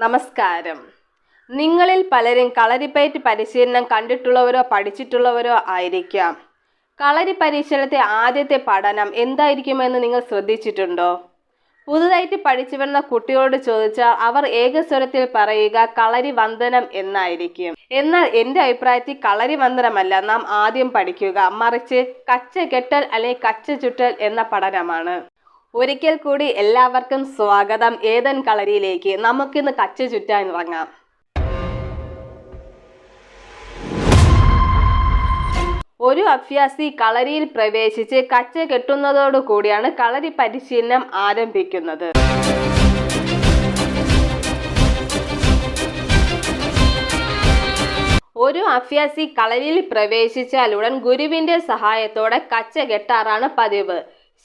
നമസ്കാരം. നിങ്ങളിൽ പലരും കളരിപ്പയറ്റ് പരിശീലനം കണ്ടിട്ടുള്ളവരോ പഠിച്ചിട്ടുള്ളവരോ ആയിരിക്കാം. കളരി പരിശീലനത്തെ ആദ്യത്തെ പഠനം എന്തായിരിക്കുമെന്ന് നിങ്ങൾ ശ്രദ്ധിച്ചിട്ടുണ്ടോ? പുതുതായിട്ട് പഠിച്ചു വരുന്ന കുട്ടികളോട് ചോദിച്ചാൽ അവർ ഏകസ്വരത്തിൽ പറയുക കളരി വന്ദനം എന്നായിരിക്കും. എന്നാൽ എന്റെ അഭിപ്രായത്തിൽ കളരി വന്ദനമല്ല നാം ആദ്യം പഠിക്കുക. മറിച്ച് കച്ച കെട്ടൽ അല്ലെങ്കിൽ കച്ച ചുറ്റൽ എന്ന പഠനമാണ്. ഒരിക്കൽ കൂടി എല്ലാവർക്കും സ്വാഗതം. ഏതൻ കളരിയിലേക്ക് നമുക്കിന്ന് കച്ച ചുറ്റാൻ ഇറങ്ങാം. ഒരു അഭ്യാസി കളരിയിൽ പ്രവേശിച്ച് കച്ച കെട്ടുന്നതോടു കൂടിയാണ് കളരി പരിശീലനം ആരംഭിക്കുന്നത്. ഒരു അഭ്യാസി കളരിയിൽ പ്രവേശിച്ചാലുടൻ ഗുരുവിന്റെ സഹായത്തോടെ കച്ച കെട്ടാറാണ് പതിവ്.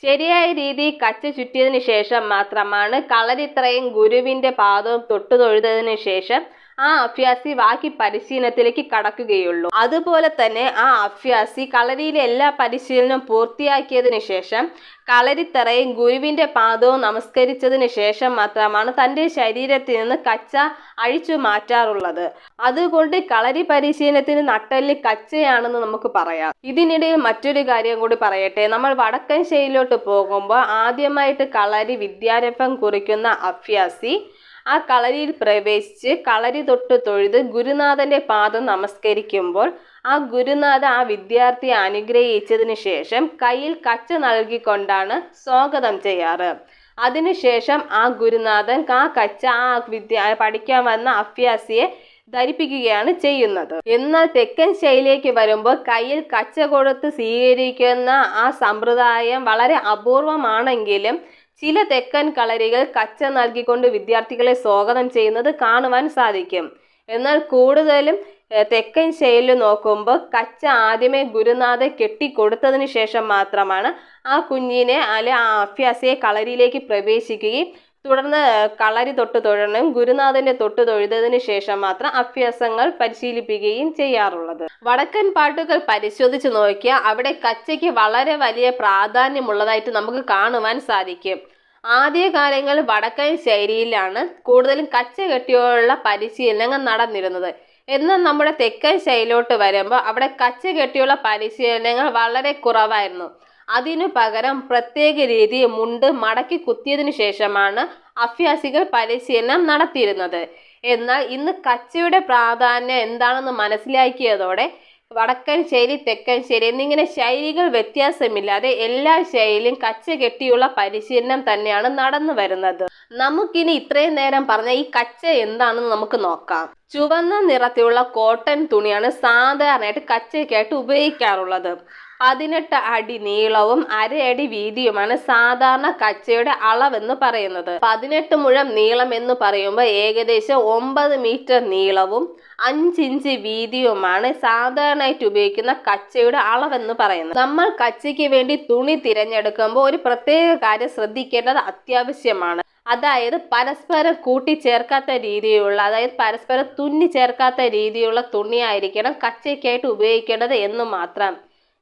ശരിയായ രീതിയിൽ കച്ച ചുറ്റിയതിനു ശേഷം മാത്രമാണ് കളരിത്രയും ഗുരുവിന്റെ പാദവും തൊട്ടു തൊഴുതതിനു ശേഷം ആ അഭ്യാസി ബാക്കി പരിശീലനത്തിലേക്ക് കടക്കുകയുള്ളൂ. അതുപോലെ തന്നെ ആ അഭ്യാസി കളരിയിലെ എല്ലാ പരിശീലനവും പൂർത്തിയാക്കിയതിനു ശേഷം കളരിത്തറയും ഗുരുവിന്റെ പാദവും നമസ്കരിച്ചതിന് ശേഷം മാത്രമാണ് തന്റെ ശരീരത്തിൽ നിന്ന് കച്ച അഴിച്ചു മാറ്റാറുള്ളത്. അതുകൊണ്ട് കളരി പരിശീലനത്തിന് നട്ടൽ കച്ചയാണെന്ന് നമുക്ക് പറയാം. ഇതിനിടയിൽ മറ്റൊരു കാര്യം കൂടി പറയട്ടെ. നമ്മൾ വടക്കൻ ശൈലിയിലോട്ട് പോകുമ്പോൾ ആദ്യമായിട്ട് കളരി വിദ്യാരംഭം കുറിക്കുന്ന അഭ്യാസി ആ കളരിയിൽ പ്രവേശിച്ച് കളരി തൊട്ട് തൊഴുത് ഗുരുനാഥന്റെ പാദം നമസ്കരിക്കുമ്പോൾ ആ ഗുരുനാഥ ആ വിദ്യാർത്ഥിയെ അനുഗ്രഹിച്ചതിന് ശേഷം കയ്യിൽ കച്ച നൽകിക്കൊണ്ടാണ് സ്വാഗതം ചെയ്യാറ്. അതിനുശേഷം ആ ഗുരുനാഥൻ ആ കച്ച ആ വിദ്യ പഠിക്കാൻ വന്ന അഭ്യാസിയെ ധരിപ്പിക്കുകയാണ് ചെയ്യുന്നത്. എന്നാൽ തെക്കൻ ശൈലിയിലേക്ക് വരുമ്പോൾ കയ്യിൽ കച്ച കൊടുത്ത് സ്വീകരിക്കുന്ന ആ സമ്പ്രദായം വളരെ അപൂർവമാണെങ്കിലും ചില തെക്കൻ കളരികൾ കച്ച നൽകിക്കൊണ്ട് വിദ്യാർത്ഥികളെ സ്വാഗതം ചെയ്യുന്നത് കാണുവാൻ സാധിക്കും. എന്നാൽ കൂടുതലും തെക്കൻ ശൈലി നോക്കുമ്പോൾ കച്ച ആദ്യമേ ഗുരുനാഥ കെട്ടിക്കൊടുത്തതിന് ശേഷം മാത്രമാണ് ആ കുഞ്ഞിനെ അല്ലെ ആ അഭ്യാസിയെ കളരിയിലേക്ക് പ്രവേശിക്കുകയും തുടർന്ന് കളരി തൊട്ട് തൊഴണം. ഗുരുനാഥന്റെ തൊട്ട് തൊഴുതതിന് ശേഷം മാത്രം അഭ്യാസങ്ങൾ പരിശീലിപ്പിക്കുകയും ചെയ്യാറുള്ളത്. വടക്കൻ പാട്ടുകൾ പരിശോധിച്ച് നോക്കിയാൽ അവിടെ കച്ചയ്ക്ക് വളരെ വലിയ പ്രാധാന്യമുള്ളതായിട്ട് നമുക്ക് കാണുവാൻ സാധിക്കും. ആദ്യകാലങ്ങളിൽ വടക്കൻ ശൈലിയിലാണ് കൂടുതലും കച്ച കെട്ടിയുള്ള പരിശീലനങ്ങൾ നടന്നിരുന്നത്. എന്നാൽ നമ്മുടെ തെക്കൻ ശൈലിലോട്ട് വരുമ്പോൾ അവിടെ കച്ച കെട്ടിയുള്ള പരിശീലനങ്ങൾ വളരെ കുറവായിരുന്നു. അതിനു പകരം പ്രത്യേക രീതി മുണ്ട് മടക്കി കുത്തിയതിനു ശേഷമാണ് അഭ്യാസികൾ പരിശീലനം നടത്തിയിരുന്നത്. എന്നാൽ ഇന്ന് കച്ചയുടെ പ്രാധാന്യം എന്താണെന്ന് മനസ്സിലാക്കിയതോടെ വടക്കൻ ശൈലി തെക്കൻ ശൈലി എന്നിങ്ങനെ ശൈലികൾ വ്യത്യാസമില്ലാതെ എല്ലാ ശൈലിയും കച്ച കെട്ടിയുള്ള പരിശീലനം തന്നെയാണ് നടന്നു വരുന്നത്. നമുക്കിനി ഇത്രയും നേരം പറഞ്ഞ ഈ കച്ച എന്താണെന്ന് നമുക്ക് നോക്കാം. ചുവന്ന നിറത്തിലുള്ള കോട്ടൺ തുണിയാണ് സാധാരണയായിട്ട് കച്ചയ്ക്കായിട്ട് ഉപയോഗിക്കാറുള്ളത്. പതിനെട്ട് അടി നീളവും അരയടി വീതിയുമാണ് സാധാരണ കച്ചയുടെ അളവെന്ന് പറയുന്നത്. പതിനെട്ട് മുഴം നീളം എന്ന് പറയുമ്പോൾ ഏകദേശം ഒമ്പത് മീറ്റർ നീളവും അഞ്ചിഞ്ച് വീതിയുമാണ് സാധാരണയായിട്ട് ഉപയോഗിക്കുന്ന കച്ചയുടെ അളവെന്ന് പറയുന്നത്. നമ്മൾ കച്ചയ്ക്ക് വേണ്ടി തുണി തിരഞ്ഞെടുക്കുമ്പോൾ ഒരു പ്രത്യേക കാര്യം ശ്രദ്ധിക്കേണ്ടത് അത്യാവശ്യമാണ്. അതായത് പരസ്പരം കൂട്ടിച്ചേർക്കാത്ത രീതിയിലുള്ള അതായത് പരസ്പരം തുന്നി ചേർക്കാത്ത രീതിയിലുള്ള തുണിയായിരിക്കണം കച്ചയ്ക്കായിട്ട് ഉപയോഗിക്കേണ്ടത് എന്ന് മാത്രം.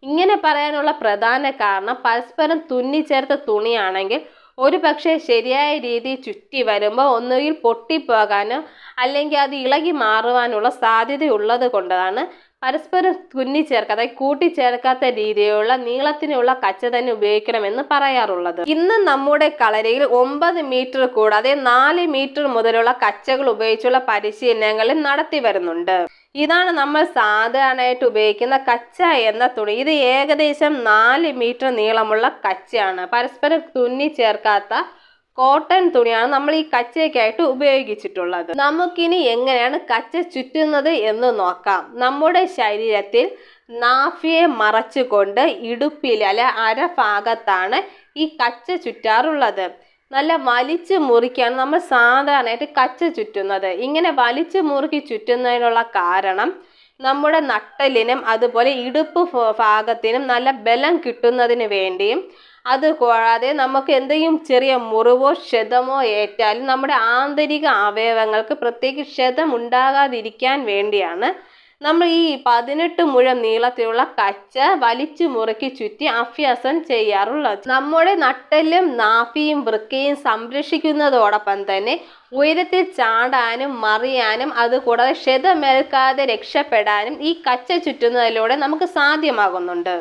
ഇങ്ങനെ പറയാനുള്ള പ്രധാന കാരണം പരസ്പരം തുന്നിച്ചേർത്ത തുണിയാണെങ്കിൽ ഒരു പക്ഷേ ശരിയായ രീതിയിൽ ചുറ്റി വരുമ്പോൾ ഒന്നുകിൽ പൊട്ടിപ്പോകാനോ അല്ലെങ്കിൽ അത് ഇളകി മാറുവാനുള്ള സാധ്യതയുള്ളത് കൊണ്ടാണ് പരസ്പരം തുന്നിച്ചേർക്ക അതായത് കൂട്ടിച്ചേർക്കാത്ത രീതിയിലുള്ള നീളത്തിനുള്ള കച്ച തന്നെ ഉപയോഗിക്കണമെന്ന് പറയാറുള്ളത്. ഇന്ന് നമ്മുടെ കളരിയിൽ ഒമ്പത് മീറ്റർ കൂടാതെ നാല് മീറ്റർ മുതലുള്ള കച്ചകൾ ഉപയോഗിച്ചുള്ള പരിശീലനങ്ങൾ നടത്തി വരുന്നുണ്ട്. ഇതാണ് നമ്മൾ സാധാരണയായിട്ട് ഉപയോഗിക്കുന്ന കച്ച എന്ന തുണി. ഇത് ഏകദേശം നാല് മീറ്റർ നീളമുള്ള കച്ചയാണ്. പരസ്പരം തുന്നി ചേർക്കാത്ത കോട്ടൺ തുണിയാണ് നമ്മൾ ഈ കച്ചയ്ക്കായിട്ട് ഉപയോഗിച്ചിട്ടുള്ളത്. നമുക്കിനി എങ്ങനെയാണ് കച്ച ചുറ്റുന്നത് എന്ന് നോക്കാം. നമ്മുടെ ശരീരത്തിൽ നാഫിയെ മറച്ചുകൊണ്ട് ഇടുപ്പിൽ അല്ലെ അരഭാഗത്താണ് ഈ കച്ച ചുറ്റാറുള്ളത്. നല്ല വലിച്ചു മുറിക്കാണ് നമ്മൾ സാധാരണയായിട്ട് കച്ച ചുറ്റുന്നത്. ഇങ്ങനെ വലിച്ചു മുറുക്കി ചുറ്റുന്നതിനുള്ള കാരണം നമ്മുടെ നട്ടലിനും അതുപോലെ ഇടുപ്പ് ഭാഗത്തിനും നല്ല ബലം കിട്ടുന്നതിന് വേണ്ടിയും അത് കൂടാതെ നമുക്ക് എന്തെങ്കിലും ചെറിയ മുറിവോ ക്ഷതമോ ഏറ്റാലും നമ്മുടെ ആന്തരിക അവയവങ്ങൾക്ക് പ്രത്യേകിച്ച് ക്ഷതം ഉണ്ടാകാതിരിക്കാൻ വേണ്ടിയാണ് നമ്മൾ ഈ പതിനെട്ട് മുഴം നീളത്തിലുള്ള കച്ച വലിച്ചു മുറുക്കി ചുറ്റി അഭ്യാസം ചെയ്യാറുള്ളത്. നമ്മുടെ നട്ടലും നാഫിയും വൃക്കയും സംരക്ഷിക്കുന്നതോടൊപ്പം തന്നെ ഉയരത്തിൽ ചാടാനും മറിയാനും അതുകൂടാതെ ക്ഷതമേൽക്കാതെ രക്ഷപ്പെടാനും ഈ കച്ച ചുറ്റുന്നതിലൂടെ നമുക്ക് സാധ്യമാകുന്നുണ്ട്.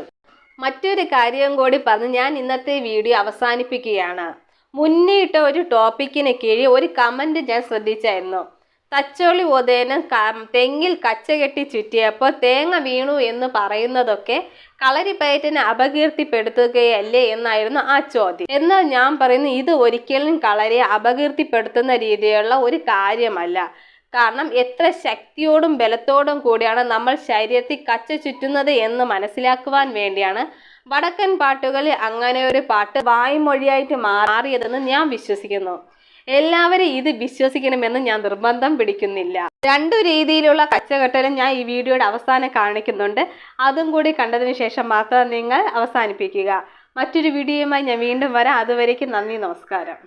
മറ്റൊരു കാര്യം കൂടി പറഞ്ഞ് ഞാൻ ഇന്നത്തെ വീഡിയോ അവസാനിപ്പിക്കുകയാണ്. മുന്നിട്ട ഒരു ടോപ്പിക്കിന് കീഴിൽ ഒരു കമന്റ് ഞാൻ ശ്രദ്ധിച്ചായിരുന്നു. തച്ചോളി ഉദയനം തെങ്ങിൽ കച്ച കെട്ടി ചുറ്റിയപ്പോൾ തേങ്ങ വീണു എന്ന് പറയുന്നതൊക്കെ കളരിപ്പയറ്റിനെ അപകീർത്തിപ്പെടുത്തുകയല്ലേ എന്നായിരുന്നു ആ ചോദ്യം. എന്നാൽ ഞാൻ പറയുന്നു ഇത് ഒരിക്കലും കളരിയെ അപകീർത്തിപ്പെടുത്തുന്ന രീതിയിലുള്ള ഒരു കാര്യമല്ല. കാരണം എത്ര ശക്തിയോടും ബലത്തോടും കൂടിയാണ് നമ്മൾ ശരീരത്തിൽ കച്ച ചുറ്റുന്നത് എന്ന് മനസ്സിലാക്കുവാൻ വേണ്ടിയാണ്. വടക്കൻ പാട്ടുകളിൽ അങ്ങനെ ഒരു പാട്ട് വായ്മൊഴിയായിട്ട് മാറിയതെന്ന് ഞാൻ വിശ്വസിക്കുന്നു. എല്ലാവരും ഇത് വിശ്വസിക്കണമെന്ന് ഞാൻ നിർബന്ധം പിടിക്കുന്നില്ല. രണ്ടു രീതിയിലുള്ള കച്ചകെട്ടലും ഞാൻ ഈ വീഡിയോയുടെ അവസാനം കാണിക്കുന്നുണ്ട്. അതും കൂടി കണ്ടതിന് ശേഷം മാത്രം നിങ്ങൾ അവസാനിപ്പിക്കുക. മറ്റൊരു വീഡിയോയുമായി ഞാൻ വീണ്ടും വരാം. അതുവരേക്കും നന്ദി നമസ്കാരം.